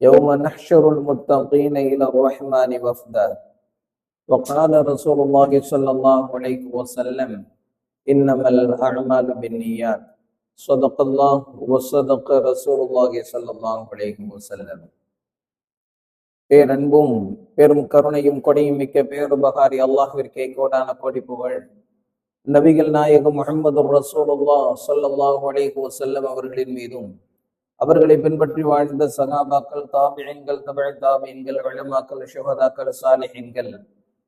يوم نحشر المتقين إلى الرحمن وفدا وقال رسول الله صلى الله عليه وسلم إنما الأعمال بالنيات صدق الله وصدق رسول الله صلى الله عليه وسلم பேரன்பும் பெரும் கருணையும் கொடையும் மிக்க பேருபகாரி அல்லாஹ்விற்கே கோடான கோடி புகழ் நபிகள் நாயகம் முகமது ரசூலுல்லா ஸல்லல்லாஹு அலைஹி வஸல்லம் அவர்களின் மீதும் அவர்களை பின்பற்றி வாழ்ந்த சகாபாக்கள் தாபியங்கள் தமிழ் தாபியங்கள் வளமாக்கள் சுகதாக்கள் சாலிஹின்கள்.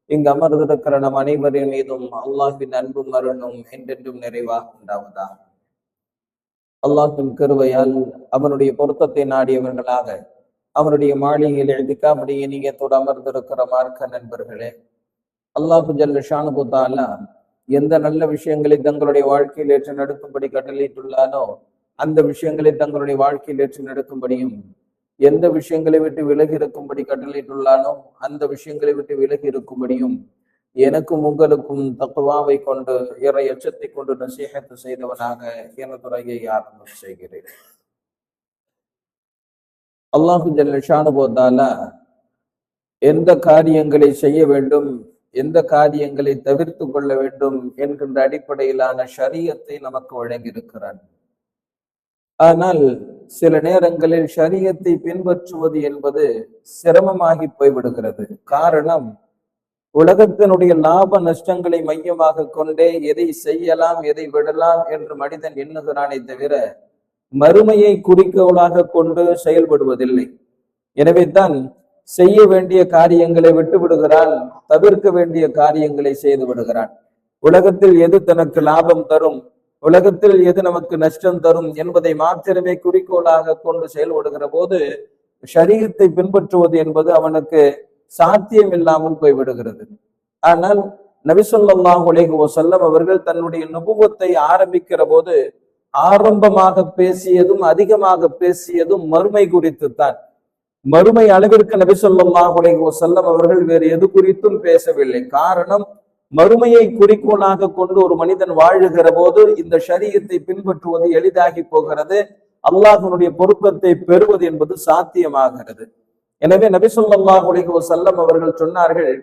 இங்கு அமர்ந்திருக்கிற நம் அனைவரின் மீதும் அல்லாஹின் அன்பும் அருளும் என்றென்றும் நிறைவாக உண்டாவதா அல்லாஹின் கருவையால் அவனுடைய பொருத்தத்தை நாடியவர்களாக அவனுடைய மாளிகையில் எழுதிக்காபடியே நீங்கத்தோடு அமர்ந்திருக்கிற மார்க்க நண்பர்களே அல்லாஹு ஜல்ல ஷானுபுத்தாலா எந்த நல்ல விஷயங்களை தங்களுடைய வாழ்க்கையில் ஏற்று நடக்கும்படி கட்டளையிட்டுள்ளானோ அந்த விஷயங்களை தங்களுடைய வாழ்க்கையில் ஏற்று நடக்கும்படியும் எந்த விஷயங்களை விட்டு விலகி இருக்கும்படி கட்டளையிட்டுள்ளானோ அந்த விஷயங்களை விட்டு விலகி இருக்கும்படியும் எனக்கும் உங்களுக்கும் தக்குவாவை கொண்டு இறை எச்சத்தை கொண்டு நசீகத்து செய்தவனாக என துறையை ஆரம்பம் செய்கிறேன். அல்லாஹு ஜல்ல எந்த காரியங்களை செய்ய வேண்டும் எந்த காரியங்களை தவிர்த்து கொள்ள வேண்டும் என்கின்ற அடிப்படையிலான ஷரியத்தை நமக்கு வழங்கியிருக்கிறான். ஆனால் சில நேரங்களில் சரியத்தை பின்பற்றுவது என்பது சிரமமாகி போய்விடுகிறது. காரணம் உலகத்தினுடைய லாப நஷ்டங்களை மையமாக கொண்டே எதை செய்யலாம் எதை விடலாம் என்று மனிதன் எண்ணுகிறானே தவிர மறுமையை குறிக்கோளாக கொண்டு செயல்படுவதில்லை. எனவே தான் செய்ய வேண்டிய காரியங்களை விட்டு விடுகிறான் தவிர்க்க வேண்டிய காரியங்களை செய்து விடுகிறான். உலகத்தில் எது தனக்கு லாபம் தரும்? உலகத்தில் எது நமக்கு நஷ்டம் தரும் என்பதை மாத்திரமே குறிக்கோளாக கொண்டு செயல்படுகிற போது சரீரத்தை பின்பற்றுவது என்பது அவனுக்கு சாத்தியம் இல்லாமல் போய்விடுகிறது. ஆனால் நபிசல்லாஹ் உலக செல்லம் அவர்கள் தன்னுடைய நுபுவத்தை ஆரம்பிக்கிற போது ஆரம்பமாக பேசியதும் அதிகமாக பேசியதும் மறுமை குறித்து தான் மறுமை அளவிற்கு சொல்லம்மா உலக செல்லம் அவர்கள் வேறு எது குறித்தும் பேசவில்லை. காரணம் மறுமையை குறிக்கோளாக கொண்டு ஒரு மனிதன் வாழுகிற போது இந்த சரீரத்தை பின்பற்றுவது எளிதாகி போகிறது. அல்லாஹனுடைய பொருத்தத்தை பெறுவது என்பது சாத்தியமாகிறது. எனவே நபிசுல்லாஹ் உலக செல்லம் அவர்கள் சொன்னார்கள்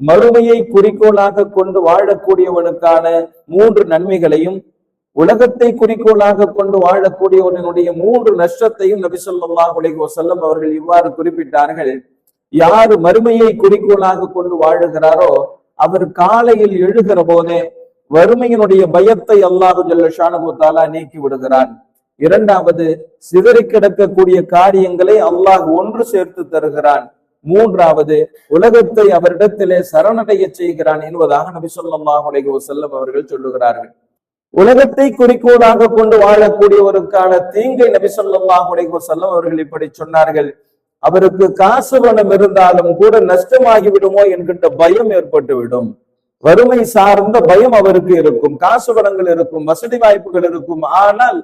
மறுமையை குறிக்கோளாக கொண்டு வாழக்கூடியவனுக்கான மூன்று நன்மைகளையும் உலகத்தை குறிக்கோளாக கொண்டு வாழக்கூடியவனுடைய மூன்று நஷ்டத்தையும் நபிசல்லாஹ் உலக செல்லம் அவர்கள் இவ்வாறு குறிப்பிட்டார்கள். யார் மறுமையை குறிக்கோளாக கொண்டு வாழுகிறாரோ அவர் காலையில் எழுகிற போதே வறுமையினுடைய பயத்தை அல்லாஹு ஜல்லஷானுத்தாலா நீக்கி விடுகிறான். இரண்டாவது சிதறி கிடக்கக்கூடிய காரியங்களை அல்லாஹ் ஒன்று சேர்த்து தருகிறான். மூன்றாவது உலகத்தை அவரிடத்திலே சரணடைய செய்கிறான் என்பதாக நபி சொல்லாஹ் உலக செல்லம் அவர்கள் சொல்லுகிறார்கள். உலகத்தை குறிக்கோளாக கொண்டு வாழக்கூடியவருக்கான தீங்கை நபி சொல்லாஹ் உலக செல்லம் அவர்கள் இப்படி சொன்னார்கள். அவருக்கு காசு பணம் இருந்தாலும் கூட நஷ்டமாகி விடுமோ என்கின்ற பயம் ஏற்பட்டுவிடும். வறுமை சார்ந்த பயம் அவருக்கு இருக்கும். காசு பணங்கள் இருக்கும் வசதி வாய்ப்புகள் இருக்கும். ஆனால்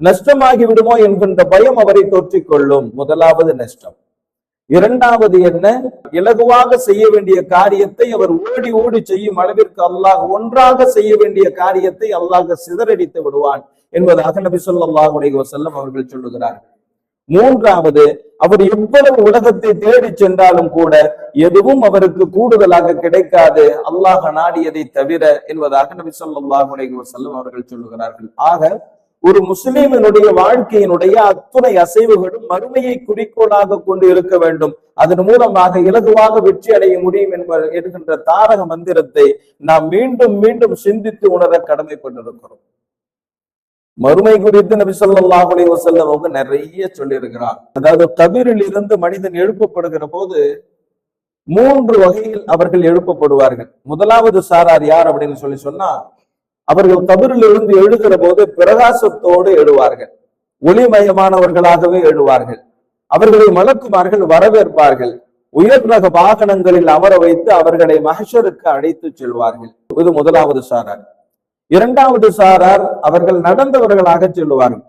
நஷ்டமாகி விடுமோ என்கின்ற பயம் அவரை தொற்றிக்கொள்ளும். முதலாவது நஷ்டம். இரண்டாவது என்ன? இலகுவாக செய்ய வேண்டிய காரியத்தை அவர் ஓடி ஓடி செய்யும் அளவிற்கு அல்லாஹ் ஒன்றாக செய்ய வேண்டிய காரியத்தை அல்லாஹ் சிதறடித்து விடுவான் என்பதாக நபி சொல்லாஹ் செல்லம் அவர்கள் சொல்லுகிறார்கள். மூன்றாவது அவர் எவ்வளவு உலகத்தை தேடி சென்றாலும் கூட எதுவும் அவருக்கு கூடுதலாக கிடைக்காது. அல்லாஹ் நாடியதை தவிர என்பதாக நபி சொல்லாஹ் செல்லும் அவர்கள் சொல்லுகிறார்கள். ஆக ஒரு முஸ்லீமினுடைய வாழ்க்கையினுடைய அத்துணை அசைவுகளும் மறுமையை குறிக்கோளாக கொண்டு இருக்க வேண்டும். அதன் மூலமாக இலகுவாக வெற்றி அடைய முடியும் என்ப என்கின்ற தாரக மந்திரத்தை நாம் மீண்டும் மீண்டும் சிந்தித்து உணர கடமைப்பட்டிருக்கிறோம். மறுமை குறித்து நபி சொல்லாஹ் அலி வசல்லம் அவங்க நிறைய சொல்லியிருக்கிறார். அதாவது கபீரில் இருந்து மனிதன் எழுப்பப்படுகிற போது மூன்று வகையில் அவர்கள் எழுப்பப்படுவார்கள். முதலாவது சாரார் யார் அப்படின்னு சொல்லி சொன்னா அவர்கள் கபரில் இருந்து எழுகிற போது பிரகாசத்தோடு எழுவார்கள். ஒளிமயமானவர்களாகவே எழுவார்கள். அவர்களை மலக்குமார்கள் வரவேற்பார்கள். உயர் ரக வாகனங்களில் அமர வைத்து அவர்களை மகஷருக்கு அழைத்து செல்வார்கள். இது முதலாவது சாரார். இரண்டாவது சாரார் அவர்கள் நடந்தவர்களாக செல்வார்கள்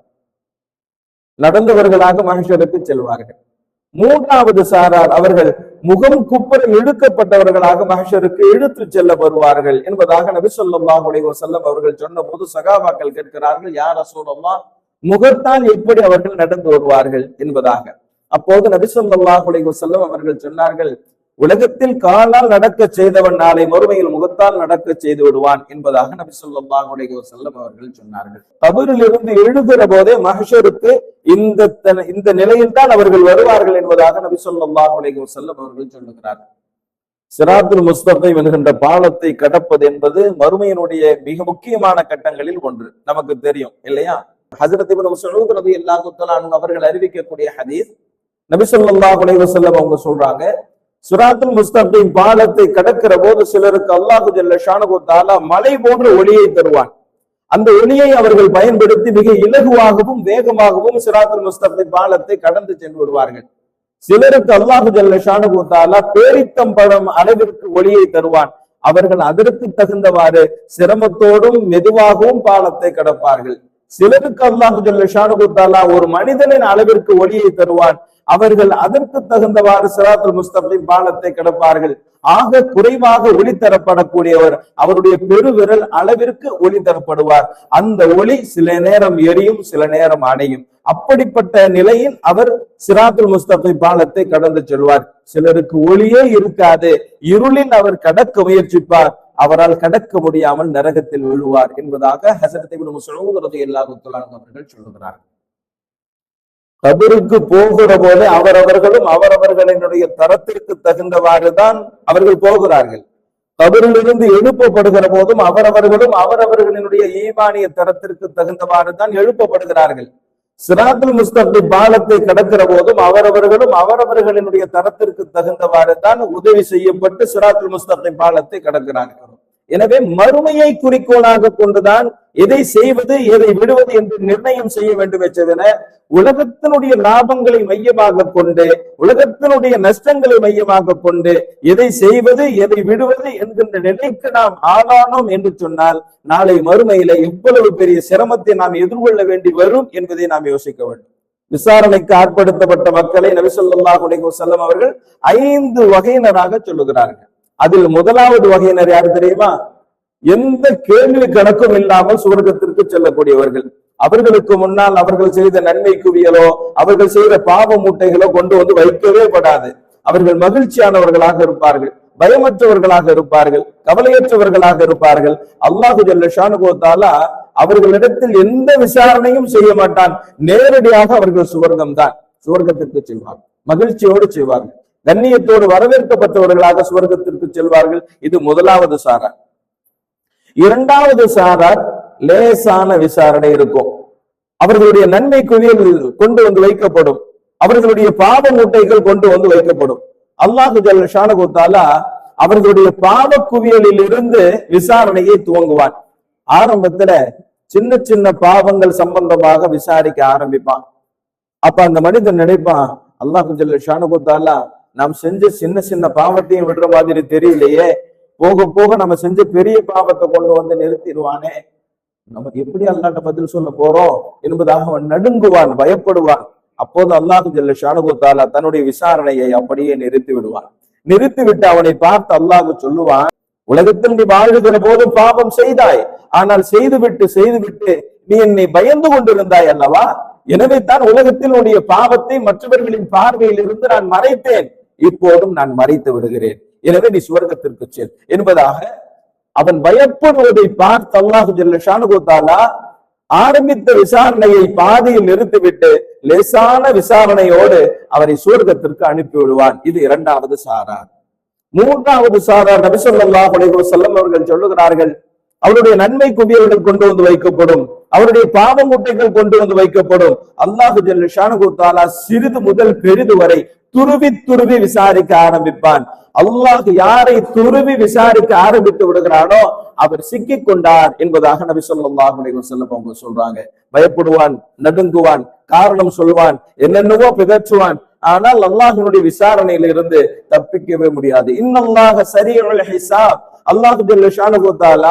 நடந்தவர்களாக மனுஷருக்கு செல்வார்கள் மூன்றாவது சாரார் அவர்கள் முகம் குப்புற இழுக்கப்பட்டவர்களாக மனுஷருக்கு இழுத்து செல்ல வருவார்கள் என்பதாக நபி ஸல்லல்லாஹு அலைஹி செல்லம் அவர்கள் சொன்ன போது சகாபாக்கள் கேட்கிறார்கள் யார் அசோலம்மா முகத்தால் எப்படி அவர்கள் நடந்து வருவார்கள்? என்பதாக. அப்போது நபி ஸல்லல்லாஹு அலைஹி செல்லம் அவர்கள் சொன்னார்கள் உலகத்தில் காலால் நடக்க செய்தவன் நாளை மறுமையில் முகத்தால் நடக்க செய்து விடுவான் என்பதாக நபி ஸல்லல்லாஹு செல்லம் அவர்கள் சொன்னார்கள். கபரில் இருந்து எழுகிற போதே மகஷருக்கு இந்த தன- இந்த நிலையில் தான் அவர்கள் வருவார்கள் என்பதாக நபி ஸல்லல்லாஹு செல்லம் அவர்கள் சொல்லுகிறார்கள். சிராத்துல் முஸ்தபை என்கின்ற பாலத்தை கடப்பது என்பது மறுமையினுடைய மிக முக்கியமான கட்டங்களில் ஒன்று. நமக்கு தெரியும் இல்லையா? ஹசரத் அவர்கள் அறிவிக்கக்கூடிய ஹதீஸ் நபி ஸல்லல்லாஹு அலைஹி அவங்க சொல்றாங்க சிராத்துல் முஸ்தபின் பாலத்தை கடக்கிற போது சிலருக்கு அல்லாஹு ஜல்ல தாலா மலை போன்ற ஒளியை தருவான். அந்த ஒளியை அவர்கள் பயன்படுத்தி மிக இலகுவாகவும் வேகமாகவும் சிராத்துல் முஸ்தபின் பாலத்தை கடந்து சென்று விடுவார்கள். சிலருக்கு அல்லாஹு ஜல்ல தாலா பேரித்தம் பழம் அளவிற்கு ஒளியை தருவான். அவர்கள் அதற்கு தகுந்தவாறு சிரமத்தோடும் மெதுவாகவும் பாலத்தை கடப்பார்கள். சிலருக்கு அல்லாஹு ஜல்ல தாலா ஒரு மனிதனின் அளவிற்கு ஒளியை தருவான். அவர்கள் அதற்கு தகுந்தவாறு சிராத்துல் முஸ்தபின் பாலத்தை கிடப்பார்கள். ஆக குறைவாக ஒளி தரப்படக்கூடியவர் அவருடைய பெருவிரல் அளவிற்கு ஒளி தரப்படுவார். அந்த ஒளி சில நேரம் எரியும் சில நேரம் அணையும். அப்படிப்பட்ட நிலையில் அவர் சிராத்துல் முஸ்தபை பாலத்தை கடந்து செல்வார். சிலருக்கு ஒளியே இருக்காது. இருளில் அவர் கடக்க முயற்சிப்பார். அவரால் கடக்க முடியாமல் நரகத்தில் விழுவார் என்பதாக ஹசரத் இப்னு மஸ்ஊத் அவர்கள் சொல்லுகிறார் கபருக்கு போகிற போது அவரவர்களும் அவரவர்களினுடைய தரத்திற்கு தகுந்தவாறு தான் அவர்கள் போகிறார்கள். கபரிலிருந்து எழுப்பப்படுகிற போதும் அவரவர்களும் அவரவர்களினுடைய ஈமானிய தரத்திற்கு தகுந்தவாறு தான் எழுப்பப்படுகிறார்கள். சிராத்துல் முஸ்தபி பாலத்தை கடக்கிற போதும் அவரவர்களும் அவரவர்களினுடைய தரத்திற்கு தகுந்தவாறு தான் உதவி செய்யப்பட்டு சிராத்துல் முஸ்தபி பாலத்தை கடக்கிறார்கள். எனவே மறுமையை குறிக்கோளாக கொண்டுதான் எதை செய்வது எதை விடுவது என்று நிர்ணயம் செய்ய வேண்டும் எச்சதென உலகத்தினுடைய லாபங்களை மையமாக கொண்டு உலகத்தினுடைய நஷ்டங்களை மையமாக கொண்டு எதை செய்வது எதை விடுவது என்கின்ற நிலைக்கு நாம் ஆளானோம் என்று சொன்னால் நாளை மறுமையில எவ்வளவு பெரிய சிரமத்தை நாம் எதிர்கொள்ள வேண்டி வரும் என்பதை நாம் யோசிக்க வேண்டும். விசாரணைக்கு ஆட்படுத்தப்பட்ட மக்களை நபிசல்லாஹ் ஸல்லல்லாஹு செல்லும் அவர்கள் ஐந்து வகையினராக சொல்லுகிறார்கள். அதில் முதலாவது வகையினர் யாரு தெரியுமா? எந்த கேள்வி கணக்கும் இல்லாமல் சுவர்க்கத்திற்கு செல்லக்கூடியவர்கள். அவர்களுக்கு முன்னால் அவர்கள் செய்த நன்மை குவியலோ அவர்கள் செய்த பாவ மூட்டைகளோ கொண்டு வந்து வைக்கவே படாது. அவர்கள் மகிழ்ச்சியானவர்களாக இருப்பார்கள் பயமற்றவர்களாக இருப்பார்கள் கவலையற்றவர்களாக இருப்பார்கள். அல்லாஹு ஜல்லஷானு கோத்தாலா அவர்களிடத்தில் எந்த விசாரணையும் செய்ய மாட்டான். நேரடியாக அவர்கள் சுவர்க்கம் தான் சுவர்க்கத்திற்கு செல்வார்கள் மகிழ்ச்சியோடு செய்வார்கள். கண்ணியத்தோடு வரவேற்கப்பட்டவர்களாக சுவர்க்கத்திற்கு செல்வார்கள். இது முதலாவது சாரார் இரண்டாவது சாரார் லேசான விசாரணை இருக்கும். அவர்களுடைய நன்மை குவியல் கொண்டு வந்து வைக்கப்படும். அவர்களுடைய பாவ மூட்டைகள் கொண்டு வந்து வைக்கப்படும். அல்லாஹு ஜல் ஷானகுத்தாலா அவர்களுடைய பாவ குவியலில் இருந்து விசாரணையை துவங்குவான். ஆரம்பத்துல சின்ன சின்ன பாவங்கள் சம்பந்தமாக விசாரிக்க ஆரம்பிப்பான். அப்ப அந்த மனிதன் நினைப்பான் அல்லாஹு ஷானகுத்தாலா நாம் செஞ்ச சின்ன சின்ன பாவத்தையும் விடுற மாதிரி தெரியலையே. போக போக நம்ம செஞ்ச பெரிய பாவத்தை கொண்டு வந்து நிறுத்திடுவானே. நமக்கு எப்படி அல்லாட்ட பதில் சொல்ல போறோம்? என்பதாக அவன் நடுங்குவான் பயப்படுவான். அப்போது அல்லாஹு ஜல்ல ஷானுகுத்தாலா தன்னுடைய விசாரணையை அப்படியே நிறுத்தி விடுவான். நிறுத்தி விட்டு அவனை பார்த்து அல்லாஹு சொல்லுவான் உலகத்தில் நீ வாழ்கிற போது பாவம் செய்தாய். ஆனால் செய்துவிட்டு செய்துவிட்டு நீ என்னை பயந்து கொண்டிருந்தாய் அல்லவா? எனவே தான் உலகத்தில் உன்னுடைய பாவத்தை மற்றவர்களின் பார்வையில் இருந்து நான் மறைத்தேன். இப்போதும் நான் மறைத்து விடுகிறேன். எனவே நீ சுவர்க்கத்திற்கு செல். என்பதாக அவன் பயப்படுவதை பார்த்து அல்லாஹு ஜல்ல ஷானுகுத்தாலா ஆரம்பித்த விசாரணையை பாதியில் நிறுத்திவிட்டு லேசான விசாரணையோடு அவரை சுவர்க்கத்திற்கு அனுப்பி விடுவான். இது இரண்டாவது சாரார் மூன்றாவது சாரார் நபி ஸல்லல்லாஹு அலைஹி அவர்கள் சொல்லுகிறார்கள் அவருடைய நன்மை குவியல்கள் கொண்டு வந்து வைக்கப்படும். அவருடைய பாவ முட்டைகள் கொண்டு வந்து வைக்கப்படும். அல்லாஹு ஜல்ல சிறிது முதல் பெரிது வரை துருவி துருவி விசாரிக்க ஆரம்பிப்பான். அல்லாஹ் யாரை துருவி விசாரிக்க ஆரம்பித்து விடுகிறானோ அவர் சிக்கிக் கொண்டார் என்பதாக நபி ஸல்லல்லாஹு அலைஹி அவங்க சொல்றாங்க. பயப்படுவான் நடுங்குவான் காரணம் சொல்வான் என்னென்னவோ பிதற்றுவான். ஆனால் அல்லாஹினுடைய விசாரணையில இருந்து தப்பிக்கவே முடியாது. இன்னல்லாக சரியல் ஹிசாப். அல்லாஹு ஜல்ல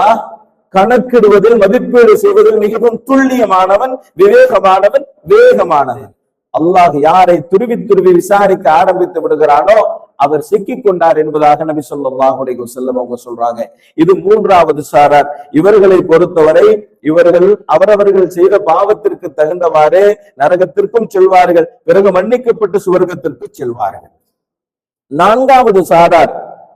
கணக்கிடுவதில் மதிப்பீடு செய்வதில் மிகவும் துல்லியமானவன் விவேகமானவன் வேகமானவன். அல்லாஹ் யாரை துருவி துருவி விசாரிக்க ஆரம்பித்து விடுகிறானோ அவர் சிக்கிக் கொண்டார் என்பதாக நபி ஸல்லல்லாஹு செல்லம் அவங்க சொல்றாங்க. இது மூன்றாவது சாரார். இவர்களை பொறுத்தவரை இவர்கள் அவரவர்கள் செய்த பாவத்திற்கு தகுந்தவாறு நரகத்திற்கும் செல்வார்கள். பிறகு மன்னிக்கப்பட்டு சுவர்க்கத்திற்கு செல்வார்கள். நான்காவது சாரார்.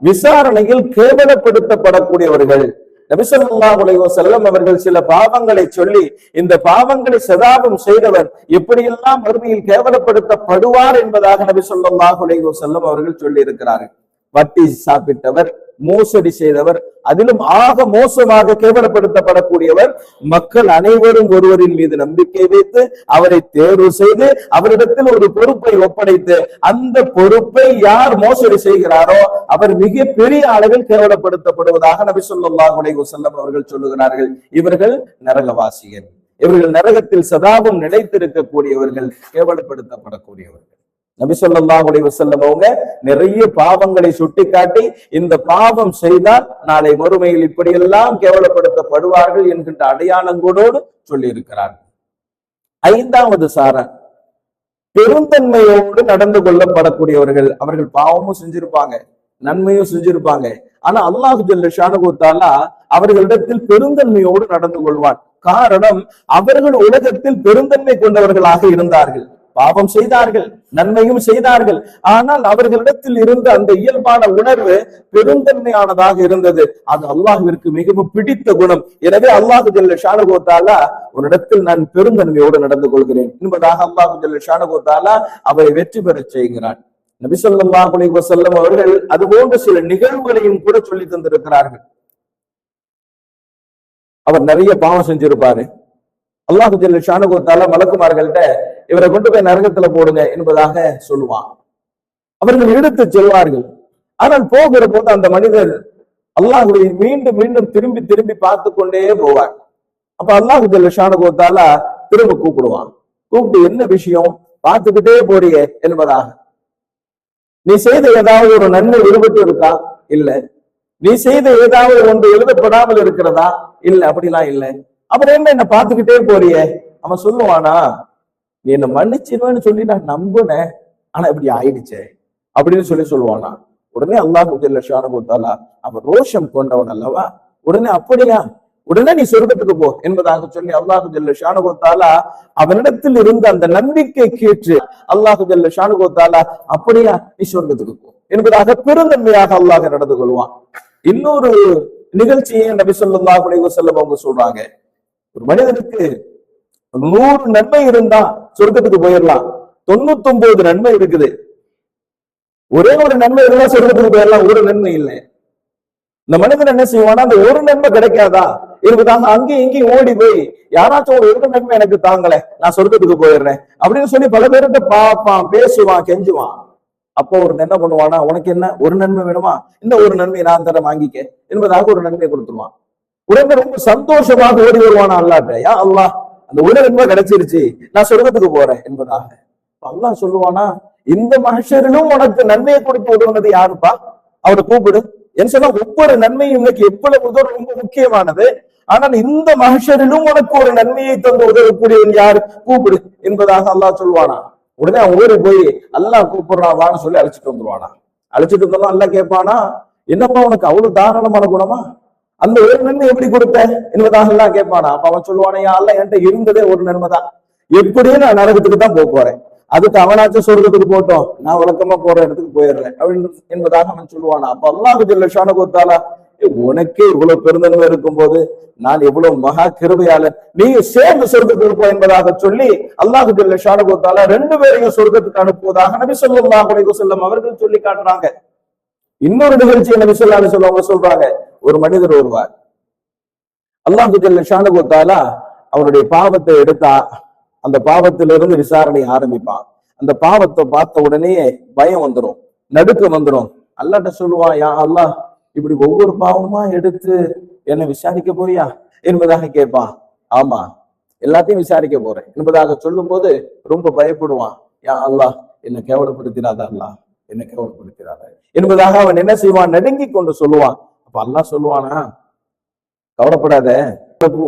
விசாரணையில் கேவலப்படுத்தப்படக்கூடியவர்கள் நபிசல்லாஹு உலகோ வஸல்லம் அவர்கள் சில பாவங்களை சொல்லி இந்த பாவங்களை சதாபம் செய்தவர் எப்படியெல்லாம் மறுமையில் கேவலப்படுத்தப்படுவார் என்பதாக நபி ஸல்லல்லாஹு அலைஹி அவர்கள் சொல்லி இருக்கிறார்கள் வட்டி சாப்பிட்டவர் மோசடி செய்தவர் அதிலும் ஆக மோசமாக கேவலப்படுத்தப்படக்கூடியவர் மக்கள் அனைவரும் ஒருவரின் மீது நம்பிக்கை வைத்து அவரை தேர்வு செய்து அவரிடத்தில் ஒரு பொறுப்பை ஒப்படைத்து அந்த பொறுப்பை யார் மோசடி செய்கிறாரோ அவர் மிக பெரிய அளவில் கேவலப்படுத்தப்படுவதாக நபி ஸல்லல்லாஹு செல்லம் அவர்கள் சொல்லுகிறார்கள். இவர்கள் நரகவாசிகள். இவர்கள் நரகத்தில் சதாபம் நிலைத்திருக்கக்கூடியவர்கள் கேவலப்படுத்தப்படக்கூடியவர்கள். நபி ஸல்லல்லாஹு அவங்க நிறைய பாவங்களை சுட்டிக்காட்டி இந்த பாவம் செய்தால் நாளை மறுமையில் இப்படியெல்லாம் கேவலப்படுத்தப்படுவார்கள் என்கின்ற அடையாளங்களோடு சொல்லி இருக்கிறார்கள் ஐந்தாவது சாரன் பெருந்தன்மையோடு நடந்து கொள்ளப்படக்கூடியவர்கள் அவர்கள் பாவமும் செஞ்சிருப்பாங்க நன்மையும் செஞ்சிருப்பாங்க. ஆனா அல்லாஹு ஜல்ல ஷானுகுத்தாலா அவர்களிடத்தில் பெருந்தன்மையோடு நடந்து கொள்வான். காரணம் அவர்கள் உலகத்தில் பெருந்தன்மை கொண்டவர்களாக இருந்தார்கள். பாவம் செய்தார்கள் நன்மையும் செய்தார்கள். ஆனால் அவர்களிடத்தில் இருந்த அந்த இயல்பான உணர்வு பெருந்தன்மையானதாக இருந்தது. அது அல்லாஹுவிற்கு மிகவும் பிடித்த குணம். எனவே அல்லாஹு ஜல்ல ஷானுகோத்தாலா உன்னிடத்தில் நான் பெருந்தன்மையோடு நடந்து கொள்கிறேன். என்பதாக அல்லாஹு ஜல்ல ஷானகோத்தாலா அவரை வெற்றி பெறச் செய்கிறான். நபிசல்லா ஸல்லல்லாஹு செல்லம் அவர்கள் அது போன்ற சில நிகழ்வுகளையும் கூட சொல்லி தந்திருக்கிறார்கள். அவர் நிறைய பாவம் செஞ்சிருப்பாரு. அல்லாஹு ஜல்ல ஷானகோத்தாலா மலக்குமார்கள்ட்ட இவரை கொண்டு போய் நரகத்துல போடுங்க என்பதாக சொல்லுவான். அவர்கள் எடுத்து செல்வார்கள். ஆனால் போகிற போது அந்த மனிதர் அல்லாஹுடைய மீண்டும் மீண்டும் திரும்பி திரும்பி பார்த்து கொண்டே போவார். அப்ப அல்லாஹு ஜல்ல ஷானுகோத்தாலா திரும்ப கூப்பிடுவான். கூப்பிட்டு என்ன விஷயம்? பார்த்துக்கிட்டே போறியே என்பதாக. நீ செய்த ஏதாவது ஒரு நன்மை விடுபட்டு இருக்கா? இல்ல. நீ செய்த ஏதாவது ஒன்று எழுதப்படாமல் இருக்கிறதா? இல்ல அப்படிலாம் இல்ல. அப்புறம் என்ன என்ன பார்த்துக்கிட்டே போறியே? அவன் சொல்லுவானா? நீ என்ன மன்னிச்சிருவேன்னு சொல்லி நான் நம்புனேன். ஆனா இப்படி ஆயிடுச்சே. அப்படின்னு சொல்லி சொல்லுவானா. உடனே அல்லாஹ் ஜல்ல அவன் ரோஷம் கொண்டவன் அல்லவா? உடனே அப்படியா? உடனே நீ சொர்க்கத்துக்கு போ என்பதாக சொல்லி அல்லாஹு ஷானுகோத்தாலா அவனிடத்தில் இருந்த அந்த நம்பிக்கை கேட்டு அல்லாஹு ஷானுகோத்தாலா அப்படியா? நீ சொர்க்கத்துக்கு போ என்பதாக பெருந்தன்மையாக அல்லாஹ் நடந்து கொள்வான். இன்னொரு நிகழ்ச்சியை நபி ஸல்லல்லாஹு அலைஹி வஸல்லம் அவங்க சொல்றாங்க. ஒரு மனிதனுக்கு நூறு நன்மை இருந்தா சொர்க்கத்துக்கு போயிடலாம். தொண்ணூத்தி ஒன்பது நன்மை இருக்குது. ஒரே ஒரு நன்மை இருந்தா சொர்க்கத்துக்கு போயிடலாம். ஒரு நன்மை இல்லை. இந்த மனிதன் என்ன செய்வானா அந்த ஒரு நன்மை கிடைக்காதா? இருக்குதாங்க அங்கேயும் இங்கேயும் ஓடி போய் யாராச்சும் ஒரு ஒரு நன்மை எனக்கு தாங்களே நான் சொர்க்கத்துக்கு போயிடுறேன். அப்படின்னு சொல்லி பல பேர்கிட்ட பார்ப்பான் பேசுவான் கெஞ்சுவான். அப்போ ஒரு என்ன பண்ணுவானா உனக்கு என்ன? ஒரு நன்மை வேணுமா? இந்த ஒரு நன்மை நான் தர வாங்கிக்க. என்பதாக ஒரு நன்மையை கொடுத்துருவான். உடனே ரொம்ப சந்தோஷமாக ஓடி வருவானா. அல்லாட்ட யா அல்லாஹ் அந்த உலகமா கிடைச்சிருச்சு. நான் சொர்க்கத்துக்கு போறேன் என்பதாக. அல்லாஹ் சொல்லுவானா இந்த மனுஷரிலும் உனக்கு நன்மையை கொடுத்து உதவுனது யாருப்பா? அவரை கூப்பிடு. என்ன சொன்னா ஒவ்வொரு நன்மையும் இன்னைக்கு எவ்வளவு உதவும் ரொம்ப முக்கியமானது. ஆனால் இந்த மனுஷரிலும் உனக்கு ஒரு நன்மையை தந்து உதவக்கூடியவன் யாரு? கூப்பிடு என்பதாக அல்லாஹ் சொல்லுவானா. உடனே அவன் ஊருக்கு போய் அல்லாஹ் கூப்பிடுறான் வான்னு சொல்லி அழைச்சிட்டு வந்துருவானா. அழைச்சிட்டு வந்தாலும் அல்லாஹ் கேட்பானா என்னப்பா உனக்கு அவ்வளவு தாராளமான குணமா? அந்த ஒரு நன்மை எப்படி கொடுத்த? என்பதாக எல்லாம் கேட்பானா. அப்ப அவன் சொல்லுவானே அல்ல என்கிட்ட இருந்ததே ஒரு நன்மை தான். எப்படியும் நான் நரகத்துக்கு தான் போக போறேன். அதுக்கு அவனாச்சும் சொர்க்கத்துக்கு போட்டோம் நான் வழக்கமா போற இடத்துக்கு போயிடுறேன். அப்படின்னு என்பதாக அவன் சொல்லுவானா. அப்ப அல்லாஹு ஜல்ல கொடுத்தாலா உனக்கே இவ்வளவு பெருந்தன்மை இருக்கும் போது நான் எவ்வளவு மகா கிருபையாளர் நீ சேர்ந்து சொர்க்கத்துக்கு போ என்பதாக சொல்லி அல்லாஹு ஜல்ல கொடுத்தாலா ரெண்டு பேரையும் சொர்க்கத்துக்கு அனுப்புவதாக நபி ஸல்லல்லாஹு அலைஹி செல்லும் அவர்கள் சொல்லி காட்டுறாங்க. இன்னொரு நிகழ்ச்சி என்ன சொல்லான்னு அலைஹி அவங்க சொல்றாங்க ஒரு மனிதர் வருவார் அல்லாஹு ஜல்ல ஷானகுத்தாலா அவருடைய பாவத்தை எடுத்தா அந்த பாவத்திலிருந்து விசாரணை ஆரம்பிப்பான். அந்த பாவத்தை பார்த்த உடனே பயம் வந்துடும் நடுக்கம் வந்துடும் அல்லாட்ட சொல்லுவான் யா அல்லாஹ் இப்படி ஒவ்வொரு பாவமா எடுத்து என்னை விசாரிக்க போறியா? என்பதாக கேட்பான். ஆமா எல்லாத்தையும் விசாரிக்க போறேன். என்பதாக சொல்லும் போது ரொம்ப பயப்படுவான். யா அல்லாஹ் என்னை கேவலப்படுத்தினாதா அல்லாஹ். என்னை கேவலப்படுத்தினாத என்பதாக அவன் என்ன செய்வான்? நடுங்கி கொண்டு சொல்லுவான். அப்ப அல்லா சொல்லுவானா? கவலைப்படாத.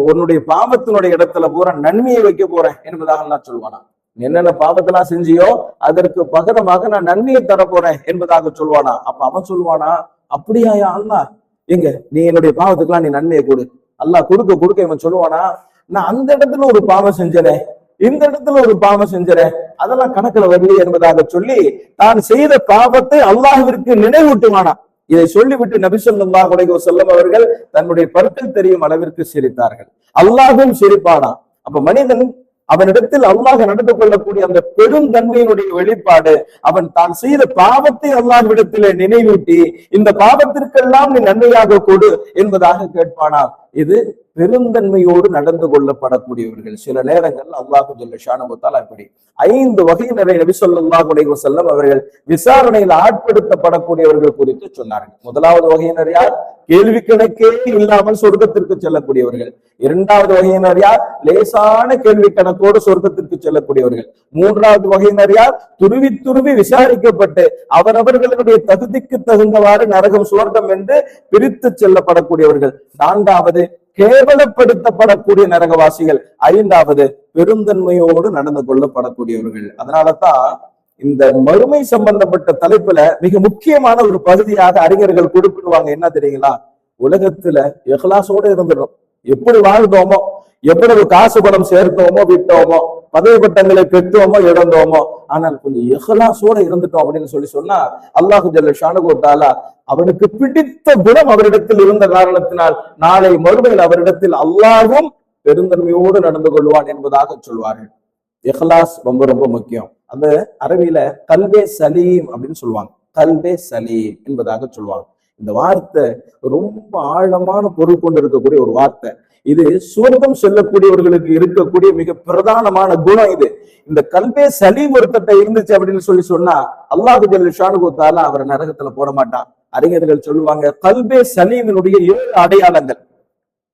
உன்னுடைய பாவத்தினுடைய இடத்துல பூரா நன்மையை வைக்க போறேன் என்பதாக எல்லாம் சொல்லுவானா? என்னென்ன பாவத்தெல்லாம் செஞ்சியோ அதற்கு பகரமாக நான் நன்மையை தரப்போறேன் போறேன் என்பதாக சொல்லுவானா? அப்ப அவன் சொல்லுவானா? அப்படியா அல்லா எங்க? நீ என்னுடைய பாவத்துக்கெல்லாம் நீ நன்மையை கொடு. அல்லா கொடுக்க கொடுக்க இவன் சொல்லுவானா? நான் அந்த இடத்துல ஒரு பாவம் செஞ்சனே. இந்த இடத்துல ஒரு பாவம் செஞ்சுறேன். அதெல்லாம் கணக்குல வரலையே என்பதாக சொல்லி தான் செய்த பாவத்தை அல்லாஹிற்கு நினைவூட்டுவானா? இதை சொல்லிவிட்டு நபி ஸல்லல்லாஹு அலைஹி அவர்கள் தன்னுடைய பற்கள் தெரியும் அளவிற்கு சிரித்தார்கள். அல்லாஹும் சிரிப்பானா? அப்ப மனிதன் அவனிடத்தில் அல்லாஹ் நடந்து கொள்ளக்கூடிய அந்த பெரும் தன்மையினுடைய வெளிப்பாடு அவன் தான் செய்த பாவத்தை அல்லாஹ்விடத்திலே நினைவூட்டி இந்த பாவத்திற்கெல்லாம் நீ நன்மையாக கொடு என்பதாக கேட்பானா? இது பெருந்தன்மையோடு நடந்து கொள்ளப்படக்கூடியவர்கள். சில நேரங்கள் அல்லாஹு ஜல்ல அப்படி ஐந்து வகையினரை நபி ஸல்லல்லாஹு செல்லம் அவர்கள் விசாரணையில் ஆட்படுத்தப்படக்கூடியவர்கள் குறித்து சொன்னார்கள். முதலாவது வகையினர் யார்? கேள்வி கணக்கே இல்லாமல் சொர்க்கத்திற்கு செல்லக்கூடியவர்கள். இரண்டாவது வகையினர் யார்? லேசான கேள்வி கணக்கோடு சொர்க்கத்திற்கு செல்லக்கூடியவர்கள். மூன்றாவது வகையினர் யார்? துருவி துருவி விசாரிக்கப்பட்டு அவரவர்களுடைய தகுதிக்கு தகுந்தவாறு நரகம் சுவர்க்கம் என்று பிரித்து செல்லப்படக்கூடியவர்கள். நான்காவது கேவலப்படுத்தப்படக்கூடிய நரகவாசிகள். ஐந்தாவது பெருந்தன்மையோடு நடந்து கொள்ளப்படக்கூடியவர்கள். அதனாலதான் இந்த மறுமை சம்பந்தப்பட்ட தலைப்புல மிக முக்கியமான ஒரு பகுதியாக அறிஞர்கள் குறிப்பிடுவாங்க. என்ன தெரியுங்களா? உலகத்துல எஹ்லாசோட இருந்துடும் எப்படி வாழ்ந்தோமோ எவ்வளவு காசு பணம் சேர்த்தோமோ விட்டோமோ பதவி பட்டங்களை பெற்றோமோ இழந்தோமோ ஆனால் கொஞ்சம் எஹ்லாசோட இருந்துட்டோம் அப்படின்னு சொல்லி சொன்னா அல்லாஹு ஜல்லஷானுகோட்டாலா அவனுக்கு பிடித்த குணம் அவரிடத்தில் இருந்த காரணத்தினால் நாளை மறுமையில் அவரிடத்தில் அல்லாஹும் பெருந்தன்மையோடு நடந்து கொள்வான் என்பதாக சொல்வார்கள். எஹ்லாஸ் ரொம்ப ரொம்ப முக்கியம். அந்த அரபியில கல்வே சலீம் அப்படின்னு சொல்லுவாங்க. கல்வே சலீம் என்பதாக சொல்லுவாங்க. இந்த வார்த்தை ரொம்ப ஆழமான பொருள் கொண்டு இருக்கக்கூடிய ஒரு வார்த்தை. இது சுவர்க்கம் செல்லக்கூடியவர்களுக்கு இருக்கக்கூடிய மிக பிரதானமான குணம் இது. இந்த கல்வே சலீம் ஒருத்தட்ட இருந்துச்சு அப்படின்னு சொல்லி சொன்னா அல்லாஹு ஷானு கோத்தால அவரை நரகத்துல போட மாட்டான். அறிஞர்கள் சொல்லுவாங்க கல்பே சலீமினுடைய ஏழு அடையாளங்கள்.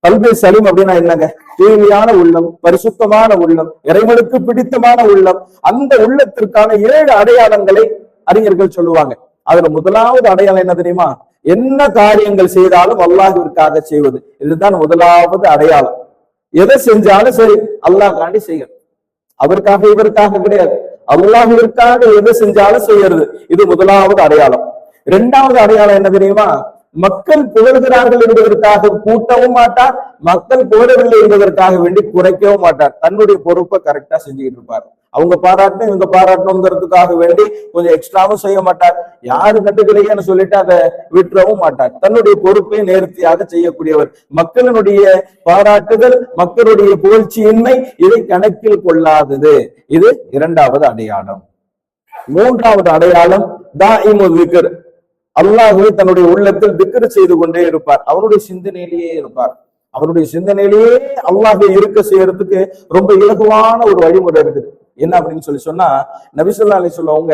கல்பே சலீம் அப்படின்னா என்னங்க? தூய்மையான உள்ளம் பரிசுத்தமான உள்ளம் இறைவனுக்கு பிடித்தமான உள்ளம். அந்த உள்ளத்திற்கான ஏழு அடையாளங்களை அறிஞர்கள் சொல்லுவாங்க. அதுல முதலாவது அடையாளம் என்ன தெரியுமா? என்ன காரியங்கள் செய்தாலும் அல்லாஹிற்காக செய்வது. இதுதான் முதலாவது அடையாளம். எதை செஞ்சாலும் சரி அல்லாஹ்காண்டி செய்யணும். அவருக்காக இவருக்காக கிடையாது. அல்லாஹிற்காக எதை செஞ்சாலும் செய்யறது. இது முதலாவது அடையாளம். இரண்டாவது அடையாளம் என்ன தெரியுமா? மக்கள் புகழ்கிறார்கள் என்பதற்காக கூட்டவும் மாட்டார் மக்கள் புகழவில்லை என்பதற்காக வேண்டி குறைக்கவும் மாட்டார். தன்னுடைய பொறுப்பை கரெக்டா செஞ்சுக்கிட்டு இருப்பார். அவங்க பாராட்டணும் இவங்க பாராட்டணுங்கிறதுக்காக வேண்டி கொஞ்சம் எக்ஸ்ட்ராவும் செய்ய மாட்டார். யாரு கட்டுக்கலையேன்னு சொல்லிட்டு அதை விட்டுறவும் மாட்டார். தன்னுடைய பொறுப்பை நேர்த்தியாக செய்யக்கூடியவர். மக்களினுடைய பாராட்டுதல் மக்களுடைய புகழ்ச்சியின்மை இதை கணக்கில் கொள்ளாதது. இது இரண்டாவது அடையாளம். மூன்றாவது அடையாளம் தா விக்ர் அல்லாஹுவை தன்னுடைய உள்ளத்தில் திக்ரு செய்து கொண்டே இருப்பார். அவருடைய சிந்தனையிலேயே இருப்பார். அவருடைய சிந்தனையிலேயே அல்லாஹை இருக்க செய்யறதுக்கு ரொம்ப இலகுவான ஒரு வழிமுறை இருக்குது. என்ன அப்படின்னு சொல்லி சொன்னா நபிசுல்லா அலி சொல்லவங்க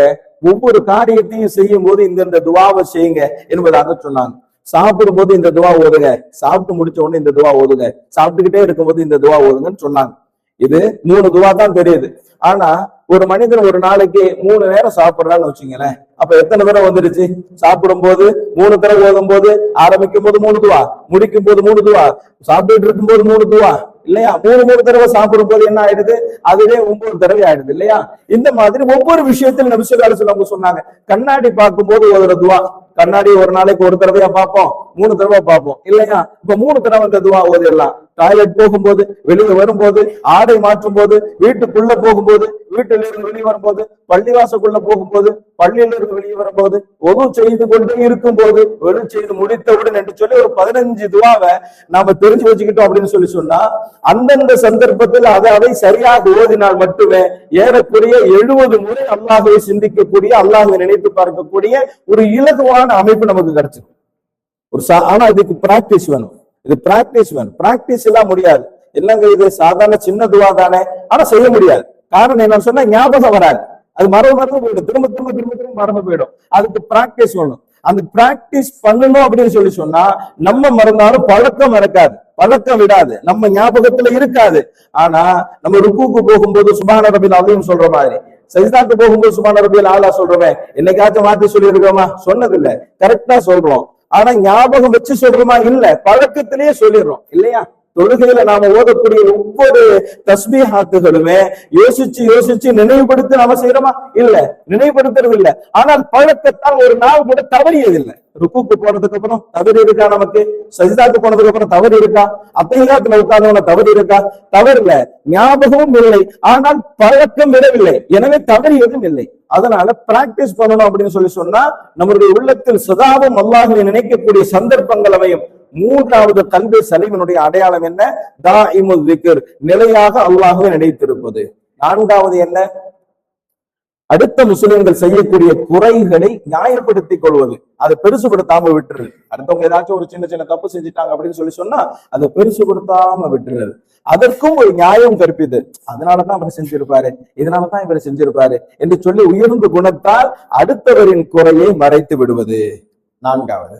ஒவ்வொரு காரியத்தையும் செய்யும் போது இந்தந்த துவாவை செய்யுங்க என்பதாக சொன்னாங்க. சாப்பிடும் போது இந்த துவா ஓதுங்க. சாப்பிட்டு முடிச்ச உடனே இந்த துவா ஓதுங்க. சாப்பிட்டுக்கிட்டே இருக்கும்போது இந்த துவா ஓதுங்கன்னு சொன்னாங்க. இது மூணு துவா தான் தெரியுது. ஆனா ஒரு மனிதன் ஒரு நாளைக்கு மூணு நேரம் சாப்பிடுறான்னு வச்சுங்களேன் அப்ப எத்தனை தடவை வந்துருச்சு சாப்பிடும் போது மூணு தடவை ஓதும் போது ஆரம்பிக்கும் போது மூணு துவா முடிக்கும் போது மூணு துவா சாப்பிட்டுட்டு இருக்கும் போது மூணு துவா இல்லையா? மூணு மூணு தடவை சாப்பிடும் போது என்ன ஆயிடுது? அதுவே ஒன்பது தடவை ஆயிடுது இல்லையா? இந்த மாதிரி ஒவ்வொரு விஷயத்தில் நபிசுல்லாரு அவங்க சொன்னாங்க. கண்ணாடி பார்க்கும் போது ஓதுற துவா. கண்ணாடி ஒரு நாளைக்கு ஒரு தடவையா பார்ப்போம் மூணு தடவை பார்ப்போம். இல்லையா? இப்ப மூணு தடவை இந்த துவா ஓதிடலாம். டாய்லெட் போகும்போது வெளியே வரும்போது ஆடை மாற்றும் போது வீட்டுக்குள்ள போகும்போது வீட்டில இருந்து வெளியே வரும்போது பள்ளிவாசக்குள்ள போகும்போது பள்ளியில இருந்து வெளியே வரும்போது ஒது செய்து கொண்டே இருக்கும் போது ஒது செய்து முடித்தவுடன் என்று சொல்லி ஒரு பதினஞ்சு துவாவை நாம தெரிஞ்சு வச்சுக்கிட்டோம் அப்படின்னு சொல்லி சொன்னா அந்தந்த சந்தர்ப்பத்தில் அதை அதை சரியாக ஓதினால் மட்டுமே ஏறக்குறைய எழுபது முறை அல்லாஹை சிந்திக்கக்கூடிய அல்லாஹை நினைத்து பார்க்கக்கூடிய ஒரு இலகுவான அமைப்பு நமக்கு கிடைச்சிடும். ஒரு சா- ஆனா இதுக்கு பிராக்டிஸ் வேணும். இது பிராக்டிஸ் வேணும். பிராக்டிஸ் எல்லாம் முடியாது. என்னங்க இது? சாதாரண சின்ன துவா தானே. ஆனா செய்ய முடியாது. காரணம் என்னன்னு சொன்னா ஞாபகம் வராது. அது மறந்து மறந்து போயிடும். திரும்ப திரும்ப திரும்ப திரும்ப மறந்து போயிடும். அதுக்கு பிராக்டிஸ் வேணும். அந்த பிராக்டிஸ் பண்ணணும் அப்படின்னு சொல்லி சொன்னா நம்ம மறந்தாலும் பழக்கம் இருக்காது பழக்கம் விடாது. நம்ம ஞாபகத்துல இருக்காது. ஆனா நம்ம ருக்குக்கு போகும்போது சுபான ரபின் அதையும் சொல்ற மாதிரி சஜிதாக்கு போகும்போது சுமான் ரபியல் ஆளா சொல்றவன் என்னைக்காச்சும் மாத்தி சொல்லியிருக்கோமா சொன்னது இல்ல கரெக்டா சொல்றோம். ஆனா ஞாபகம் வச்சு சொல்றோமா? இல்ல. பழக்கத்திலேயே சொல்லிடுறோம். இல்லையா? தொழுகையில நாம ஓதக்கூடிய ஒவ்வொரு தஸ்பீஹாத்துகளுமே யோசிச்சு யோசிச்சு நினைவுபடுத்தி நாம செய்யறோமா? இல்ல. நினைவுபடுத்துறது இல்ல. ஆனால் பழக்கத்தால் ஒரு நாள் கூட தவறியதில்லை ருக்குக்கு போனதுக்கு அப்புறம் தவறு இருக்கா நமக்கு? சஜிதாக்கு போனதுக்கு அப்புறம் தவறு இருக்கா? அத்தையாத்துல உட்கார்ந்தவன தவறு இருக்கா? தவறு இல்ல ஞாபகமும் இல்லை. ஆனால் பழக்கம் விடவில்லை. எனவே தவறியதும் இல்லை. அதனால பிராக்டிஸ் பண்ணணும் அப்படின்னு சொல்லி சொன்னா நம்மளுடைய உள்ளத்தில் சதாவும் அல்லாஹுவை நினைக்கக்கூடிய சந்தர்ப்பங்கள் அமையும். மூன்றாவது கல்வி சலீமனுடைய அடையாளம் என்ன? தாஇமுல் விக்ர் நிலையாக அல்லாஹுவை நினைத்திருப்பது. நான்காவது என்ன? அடுத்த முஸ்லிம்கள் செய்யக்கூடிய குறைகளை நியாயப்படுத்திக் கொள்வது. அதை பெருசு கொடுத்தாம விட்டுறது. அடுத்தவங்க ஏதாச்சும் ஒரு சின்ன சின்ன தப்பு செஞ்சுட்டாங்க அப்படின்னு சொல்லி சொன்னா அதை பெருசு கொடுத்தாம விட்டுறது. அதற்கும் ஒரு நியாயம் கற்பிது அதனாலதான் இவர் செஞ்சிருப்பாரு. இதனாலதான் இவர் செஞ்சிருப்பாரு என்று சொல்லி உயர்ந்த குணத்தால் அடுத்தவரின் குறையை மறைத்து விடுவது. நான்காவது.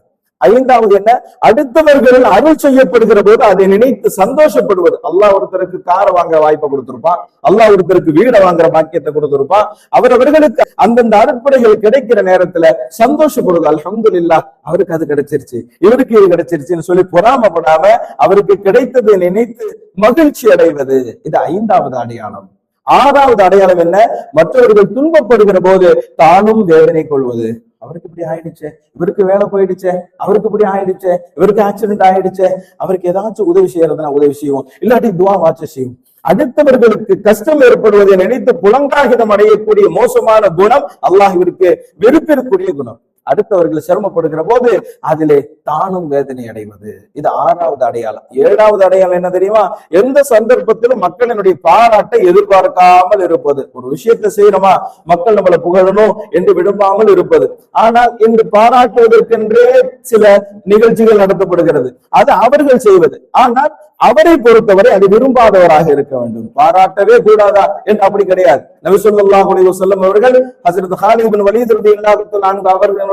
ஐந்தாவது என்ன? அடுத்தவர்கள் அருள் செய்யப்படுகிற போது அதை நினைத்து சந்தோஷப்படுவது. அல்லாஹ் ஒருத்தருக்கு காரை வாங்க வாய்ப்பை கொடுத்திருப்பான். அல்லாஹ் ஒருத்தருக்கு வீடை வாங்குற பாக்கியத்தை கொடுத்திருப்பான். அவரவர்களுக்கு அந்தந்த அடிப்படைகள் கிடைக்கிற நேரத்துல சந்தோஷப்படுவது. அல்ஹம்துலில்லாஹ் அவருக்கு அது கிடைச்சிருச்சு. இவருக்கு இது கிடைச்சிருச்சுன்னு சொல்லி பொறாமப்படாம அவருக்கு கிடைத்ததை நினைத்து மகிழ்ச்சி அடைவது. இது ஐந்தாவது அடையாளம். ஆறாவது அடையாளம் என்ன? மற்றவர்கள் துன்பப்படுகிற போது தானும் வேதனை கொள்வது. அவருக்கு இப்படி ஆயிடுச்சு? இவருக்கு வேலை போயிடுச்சு? அவருக்கு இப்படி ஆயிடுச்சு? இவருக்கு ஆக்சிடென்ட் ஆயிடுச்சு? அவருக்கு ஏதாச்சும் உதவி செய்யறதுனா உதவி செய்வோம். இல்லாட்டி துவா வாட்ச செய்வோம் அடுத்தவர்களுக்கு கஷ்டம் ஏற்படுவதை நினைத்து புலங்காகிதம் அடையக்கூடிய மோசமான குணம் அல்லாஹ் இவருக்கு வெறுப்பிற்குரிய குணம். அடுத்தவர்கள் சிரமப்படுகிற போது அதிலே தானும் வேதனை அடைவது. இது ஆறாவது அடையாளம். ஏழாவது அடையாளம் என்ன தெரியுமா? எந்த சந்தர்ப்பத்திலும் மக்களினுடைய பாராட்டை எதிர்பார்க்காமல் இருப்பது. ஒரு விஷயத்தை செய்யறோமா மக்கள் நம்மளை புகழணும் என்று விரும்பாமல் இருப்பது. ஆனால் இன்று பாராட்டுவதற்கென்றே சில நிகழ்ச்சிகள் நடத்தப்படுகிறது. அது அவர்கள் செய்வது. ஆனால் அவரை பொறுத்தவரை அது விரும்பாதவராக இருக்க வேண்டும். பாராட்டவே கூடாதா? என்று அப்படி கிடையாது. நபி செல்லும் அவர்கள் வஸல்லம் அவர்கள் ஹஜ்ரத் ஹாலித் பின் வலீத்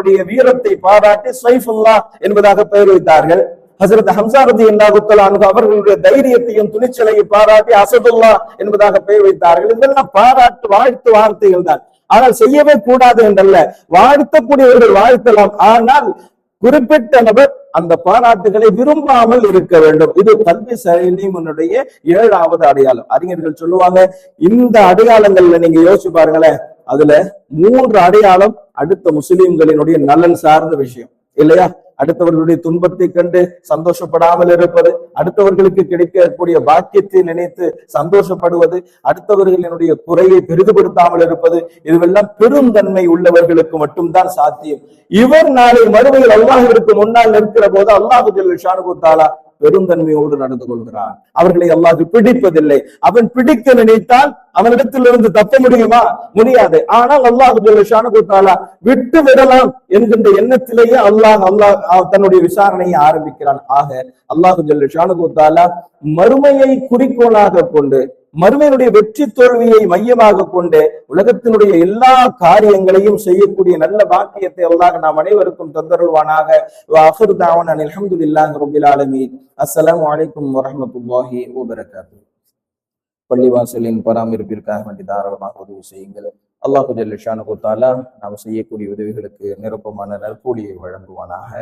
ரலியல்லாஹு வீரத்தை பாராட்டி சைஃபுல்லா என்பதாக பெயர் வைத்தார்கள். ஹசரத் ஹம்சாரதி அல்லாஹுத்தலானு அவர்களுடைய தைரியத்தையும் துணிச்சலையும் பாராட்டி அசதுல்லா என்பதாக பெயர் வைத்தார்கள். இதெல்லாம் பாராட்டு வாழ்த்து வார்த்தைகள் தான். ஆனால் செய்யவே கூடாது என்றல்ல. வாழ்த்தக்கூடியவர்கள் வாழ்த்தலாம். ஆனால் குறிப்பிட்ட நபர் அந்த பாராட்டுகளை விரும்பாமல் இருக்க வேண்டும். இது கல்வி சைலிமுனுடைய ஏழாவது அடையாளம். அறிஞர்கள் சொல்லுவாங்க இந்த அடையாளங்கள்ல நீங்க யோசிச்சு பாருங்களேன். அதுல மூன்று அடையாளம் அடுத்த முஸ்லிம்களினுடைய நலன் சார்ந்த விஷயம். இல்லையா? அடுத்தவர்களுடைய துன்பத்தை கண்டு சந்தோஷப்படாமல் இருப்பது அடுத்தவர்களுக்கு கிடைக்கக்கூடிய பாக்கியத்தை நினைத்து சந்தோஷப்படுவது அடுத்தவர்களினுடைய குறையை பெரிதுபடுத்தாமல் இருப்பது இதுவெல்லாம் பெருந்தன்மை உள்ளவர்களுக்கு மட்டும்தான் சாத்தியம். இவர் நாளை மறுமையில் அல்லாஹிற்கு முன்னால் நிற்கிற போது அல்லாஹு ஜல்லு தாலா பெருந்தன்மையோடு நடந்து கொள்கிறான். அவர்களை அல்லாஹ் பிடிப்பதில்லை. அவன் பிடிக்க நினைத்தால் அவனிடத்திலிருந்து தப்ப முடியுமா? முடியாது. ஆனால் அல்லாஹு ஜல்லு விட்டு விடலாம் என்கின்ற எண்ணத்திலேயே அல்லாஹ் அல்லாஹ் தன்னுடைய விசாரணையை ஆரம்பிக்கிறான். ஆக அல்லாஹு ஜல்லு மறுமையை குறிக்கோளாக கொண்டு மறுமையினுடைய வெற்றி தோல்வியை மையமாக கொண்டு உலகத்தினுடைய எல்லா காரியங்களையும் செய்யக்கூடிய நல்ல பாக்கியத்தை அல்லாஹ் நாம் அனைவருக்கும் தந்தருள்வானாக. அஃபர் தாவன் அல்ஹம்துலில்லாஹி ரப்பில் ஆலமீன். அஸ்லாம் அலைக்கும் வரமத்துல்லாஹி வபரகாத்துஹு பள்ளிவாசலின் பராமரிப்பிற்காக வேண்டி தாராளமாக உதவி செய்யுங்கள். அல்லாஹு ஜல்லிஷானு தாலா நாம் செய்யக்கூடிய உதவிகளுக்கு நிரப்பமான நற்கூலியை வழங்குவானாக.